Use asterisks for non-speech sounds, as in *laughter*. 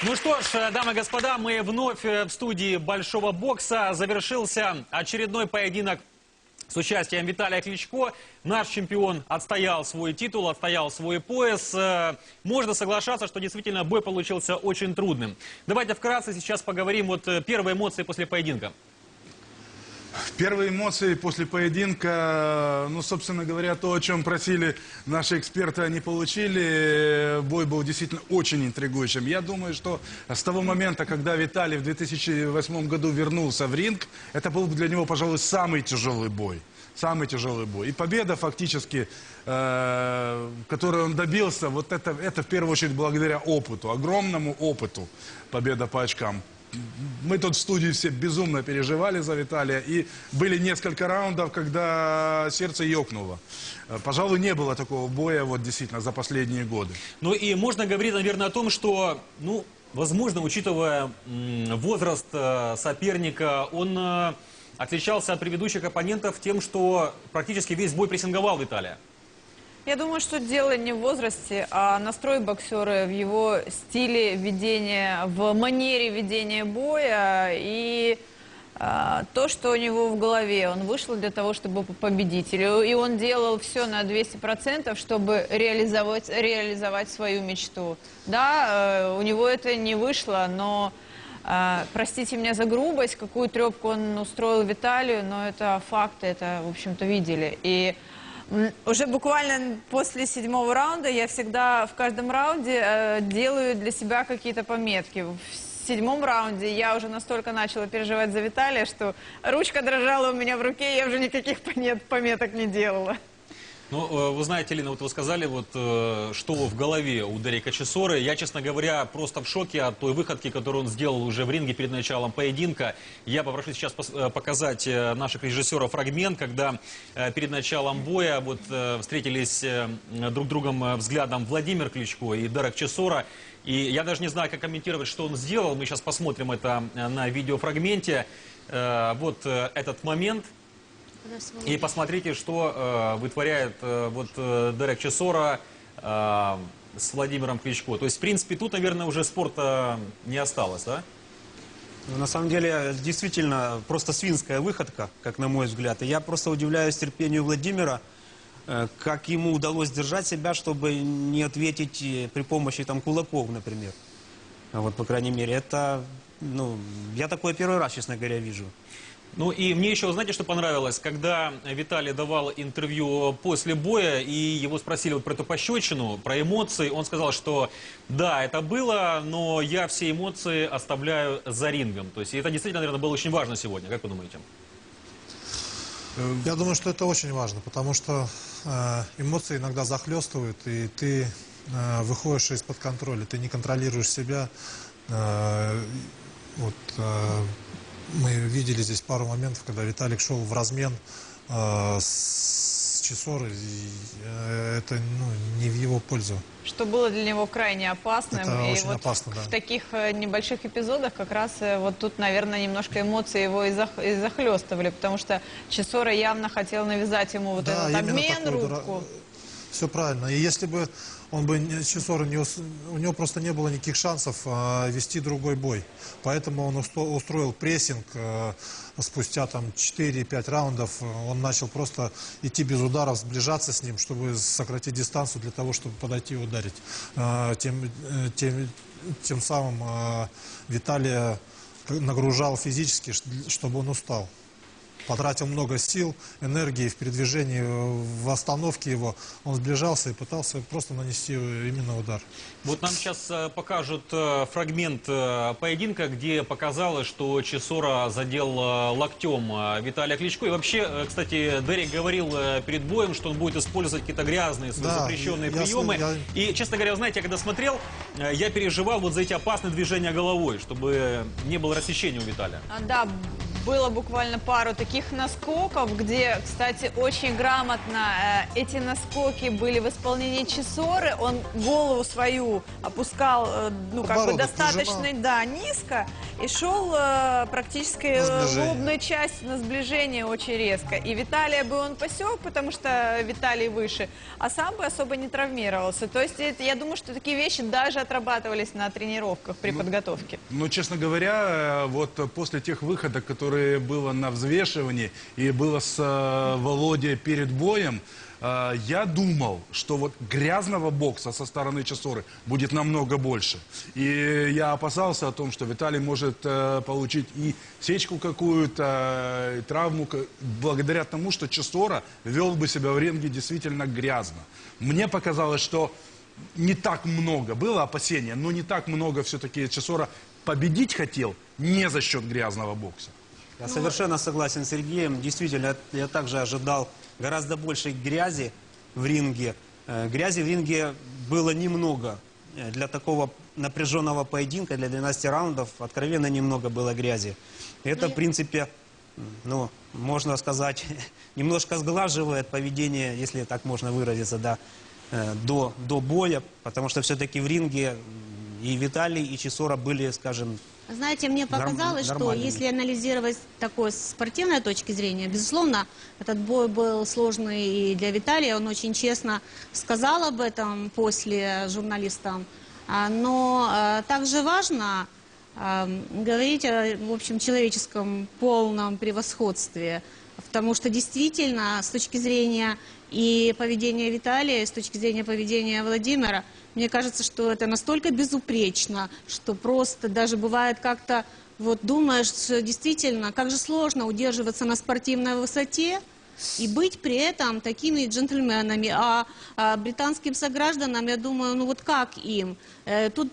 Ну что ж, э, дамы и господа, мы вновь э, в студии Большого бокса. Завершился очередной поединок с участием Виталия Кличко. Наш чемпион отстоял свой титул, отстоял свой пояс. Э, Можно соглашаться, что действительно бой получился очень трудным. Давайте вкратце сейчас поговорим вот первые эмоции после поединка. Первые эмоции после поединка, ну, собственно говоря, то, о чем просили наши эксперты, они получили. Бой был действительно очень интригующим. Я думаю, что с того момента, когда Виталий в 2008 году вернулся в ринг, это был для него, пожалуй, самый тяжелый бой. Самый тяжелый бой. И победа фактически, э, которую он добился, вот это, это в первую очередь благодаря опыту, огромному опыту победа по очкам. Мы тут в студии все безумно переживали за Виталия. И были несколько раундов, когда сердце ёкнуло. Э, Пожалуй, не было такого боя вот действительно за последние годы. Ну и можно говорить, наверное, о том, что, ну, возможно, учитывая возраст э, соперника, он э, отличался от предыдущих оппонентов тем, что практически весь бой прессинговал Виталия. Я думаю, что дело не в возрасте, а настрой боксера, в его стиле ведения, в манере ведения боя и а, то, что у него в голове. Он вышел для того, чтобы победить. И он делал все на 200%, чтобы реализовать, реализовать свою мечту. Да, э, у него это не вышло, но а, простите меня за грубость, какую трепку он устроил Виталию, но это факты, это, в общем-то, видели. И уже буквально после седьмого раунда я всегда в каждом раунде э, делаю для себя какие-то пометки. В седьмом раунде я уже настолько начала переживать за Виталия, что ручка дрожала у меня в руке, я уже никаких понет- пометок не делала. Ну, э, вы знаете, Лина, вот вы сказали, вот, э, что в голове у Дерека Чесоры. Я, честно говоря, просто в шоке от той выходки, которую он сделал уже в ринге перед началом поединка. Я попрошу сейчас э, показать наших режиссеров фрагмент, когда перед началом боя вот, встретились друг другом взглядом Владимир Кличко и Дерек Чесора. И я даже не знаю, как комментировать, что он сделал. Мы сейчас посмотрим это на видеофрагменте. Вот этот момент. И посмотрите, что э, вытворяет э, вот э, Дерек Чесора э, с Владимиром Кличко. То есть, в принципе, тут, наверное, уже спорта не осталось, да? Ну, На самом деле, действительно, просто свинская выходка, как на мой взгляд. И я просто удивляюсь терпению Владимира, э, как ему удалось держать себя, чтобы не ответить э, при помощи там кулаков, например. Вот, по крайней мере, это, ну, я такое первый раз, честно говоря, вижу. Ну и мне еще, знаете, что понравилось? Когда Виталий давал интервью после боя, и его спросили вот про эту пощечину, про эмоции, он сказал, что да, это было, но я все эмоции оставляю за рингом. То есть это действительно, наверное, было очень важно сегодня. Как вы думаете? Я думаю, что это очень важно, потому что э, эмоции иногда захлестывают, и ты э, выходишь из-под контроля, ты не контролируешь себя. Э, вот, мы видели здесь пару моментов, когда Виталик шел в размен э, с Чесорой, и э, это ну, не в его пользу. Что было для него крайне опасным. Это и очень вот опасно, да. в таких э, небольших эпизодах как раз э, вот тут, наверное, немножко эмоции его и, зах- и захлестывали, потому что Чесора явно хотел навязать ему вот этот именно обмен, такой дура- рубку. Все правильно. И если бы он бы не- Чесора не ус- у него просто не было никаких шансов а, вести другой бой. Поэтому он устроил прессинг. а, спустя там 4-5 раундов он начал просто идти без ударов, сближаться с ним, чтобы сократить дистанцию для того, чтобы подойти и ударить. А, тем, э, тем, тем самым а, Виталия нагружал физически, чтобы он устал потратил много сил, энергии в передвижении, в остановке его. Он сближался и пытался просто нанести именно удар. Вот нам сейчас э, покажут э, фрагмент э, поединка, где показалось, что Чесора задел локтем Виталия Кличко. И вообще, кстати, Дерек говорил перед боем, что он будет использовать какие-то грязные, свои Да, запрещенные я- я приемы. слы- И, честно говоря, знаете, я когда смотрел, я переживал вот за эти опасные движения головой, чтобы не было рассечения у Виталия. А, да, было буквально пару таких наскоков, где, кстати, очень грамотно э, эти наскоки были в исполнении Чесоры. Он голову свою опускал, э, ну, как бы достаточно, прижимал. да, низко и шел э, практически э, сближение. лобной части на сближение очень резко. И Виталия бы он посек, потому что Виталий выше, а сам бы особо не травмировался. То есть это- я думаю, что такие вещи даже отрабатывались на тренировках при подготовке. Ну, честно говоря, э, вот э, после тех выходок, которые было на взвешивании и было с э, Володей перед боем, э, я думал, что вот грязного бокса со стороны Часоры будет намного больше. И я опасался о том, что Виталий может э, получить и сечку какую-то, э, и травму, благодаря тому, что Часора вел бы себя в ринге действительно грязно. Мне показалось, что не так много было опасения, но не так много все-таки Чесора победить хотел не за счет грязного бокса. Я совершенно согласен с Сергеем. Действительно, я также ожидал гораздо большей грязи в ринге. Э, Грязи в ринге было немного. Э, Для такого напряженного поединка, для 12 раундов, откровенно немного было грязи. Это, в принципе, м, ну, можно сказать, *laughs* немножко сглаживает поведение, если так можно выразиться, да, э, до, до боя, потому что все-таки в ринге и Виталий, и Чесора были, скажем, Знаете, мне Норм- показалось, что если анализировать с такой спортивной точки зрения, безусловно, этот бой был сложный и для Виталия. Он очень честно сказал об этом после журналистам. А, Но а, также важно а, говорить о, в общем, человеческом полном превосходстве. Потому что действительно, с точки зрения и поведения Виталия, и с точки зрения поведения Владимира, мне кажется, что это настолько безупречно, что просто даже бывает как-то вот думаешь, действительно, как же сложно удерживаться на спортивной высоте и быть при этом такими джентльменами. А, а британским согражданам, я думаю, ну вот как им? Э, тут